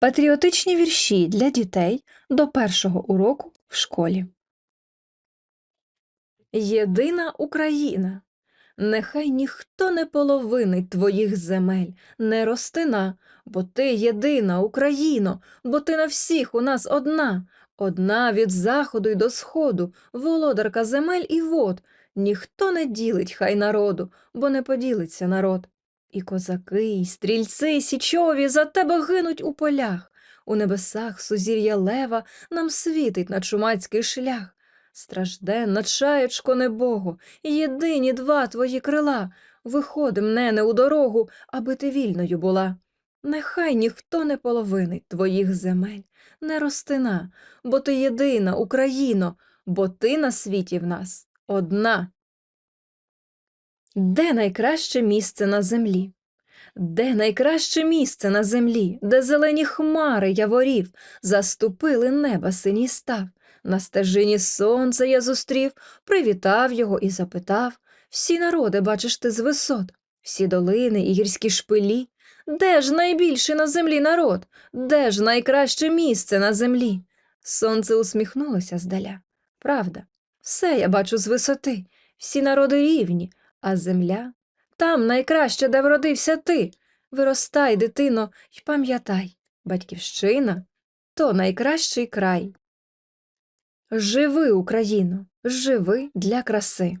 Патріотичні вірші для дітей до першого уроку в школі. Єдина Україна. Нехай ніхто не половинить твоїх земель, не ростина, бо ти єдина Україно, бо ти на всіх у нас одна, одна від заходу й до сходу, володарка земель і вод. Ніхто не ділить хай народу, бо не поділиться народ. І козаки, і стрільці, і січові за тебе гинуть у полях. У небесах сузір'я лева нам світить на чумацький шлях. Стражденна чаєчко небогу, єдині два твої крила. Виходим, нене, у дорогу, аби ти вільною була. Нехай ніхто не половинить твоїх земель, не ростина, бо ти єдина, Україно, бо ти на світі в нас одна. Де найкраще місце на землі? Де найкраще місце на землі, де зелені хмари яворів, заступили неба синій став. На стежині сонця я зустрів, привітав його і запитав всі народи бачиш ти з висот, всі долини і гірські шпилі. Де ж найбільший на землі народ? Де ж найкраще місце на землі? Сонце усміхнулося здаля. Правда, все я бачу з висоти, всі народи рівні, а земля там найкраще, де вродився ти. Виростай, дитино, й пам'ятай, батьківщина то найкращий край. Живи, Україно, живи для краси.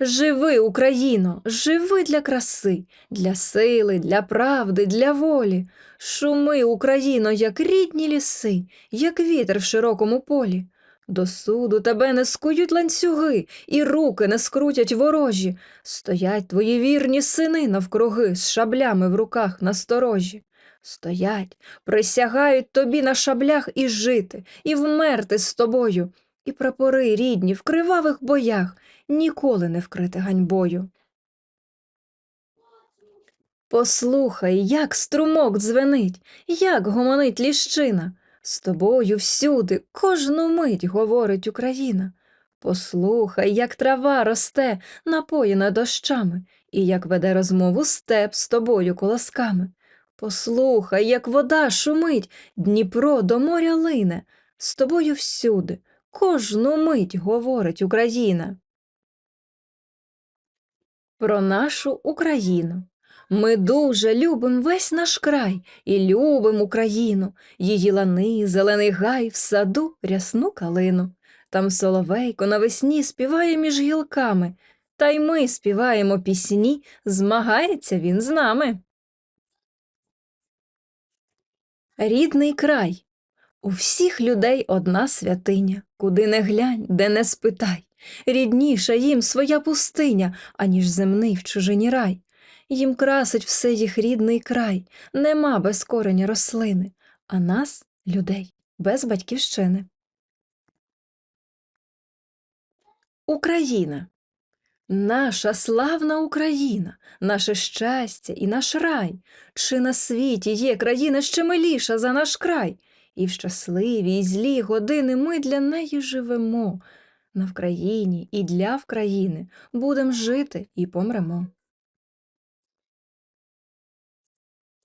Живи, Україно, живи для краси, для сили, для правди, для волі. Шуми, Україно, як рідні ліси, як вітер в широкому полі. До суду тебе не скують ланцюги, і руки не скрутять ворожі. Стоять твої вірні сини навкруги з шаблями в руках насторожі. Стоять, присягають тобі на шаблях і жити, і вмерти з тобою, і прапори рідні в кривавих боях ніколи не вкрити ганьбою. Послухай, як струмок дзвенить, як гомонить ліщина. З тобою всюди, кожну мить говорить Україна. Послухай, як трава росте, напоєна дощами, і як веде розмову степ з тобою колосками. Послухай, як вода шумить, Дніпро до моря лине, з тобою всюди, кожну мить говорить Україна. Про нашу Україну. Ми дуже любим весь наш край і любим Україну, її лани, зелений гай, в саду рясну калину. Там соловейко навесні співає між гілками, та й ми співаємо пісні, змагається він з нами. Рідний край. У всіх людей одна святиня, куди не глянь, де не спитай. Рідніша їм своя пустиня, аніж земний в чужині рай. Їм красить все їх рідний край, нема без кореня рослини, а нас, людей, без батьківщини. Україна. Наша славна Україна, наше щастя і наш рай. Чи на світі є країна ще миліша за наш край? І в щасливі і злі години ми для неї живемо. На Вкраїні і для Вкраїни будем жити і помремо.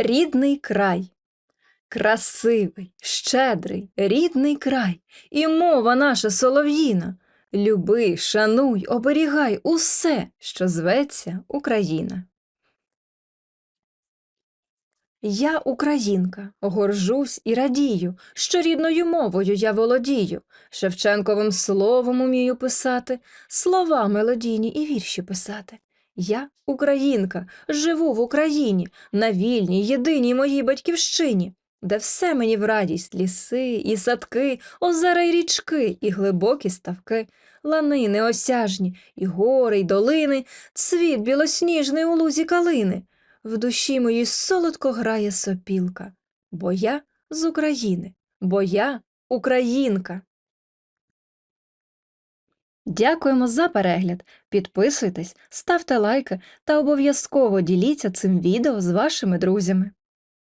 Рідний край. Красивий, щедрий, рідний край, і мова наша солов'їна. Люби, шануй, оберігай усе, що зветься Україна. Я українка, горжусь і радію, що рідною мовою я володію, Шевченковим словом умію писати, слова мелодійні і вірші писати. Я українка, живу в Україні, на вільній, єдиній моїй батьківщині, де все мені в радість ліси і садки, озера й річки, і глибокі ставки, лани неосяжні, і гори, й долини, цвіт білосніжний у лузі калини. В душі моїй солодко грає сопілка. бо я з України, бо я українка. Дякуємо за перегляд. Підписуйтесь, ставте лайки та обов'язково діліться цим відео з вашими друзями.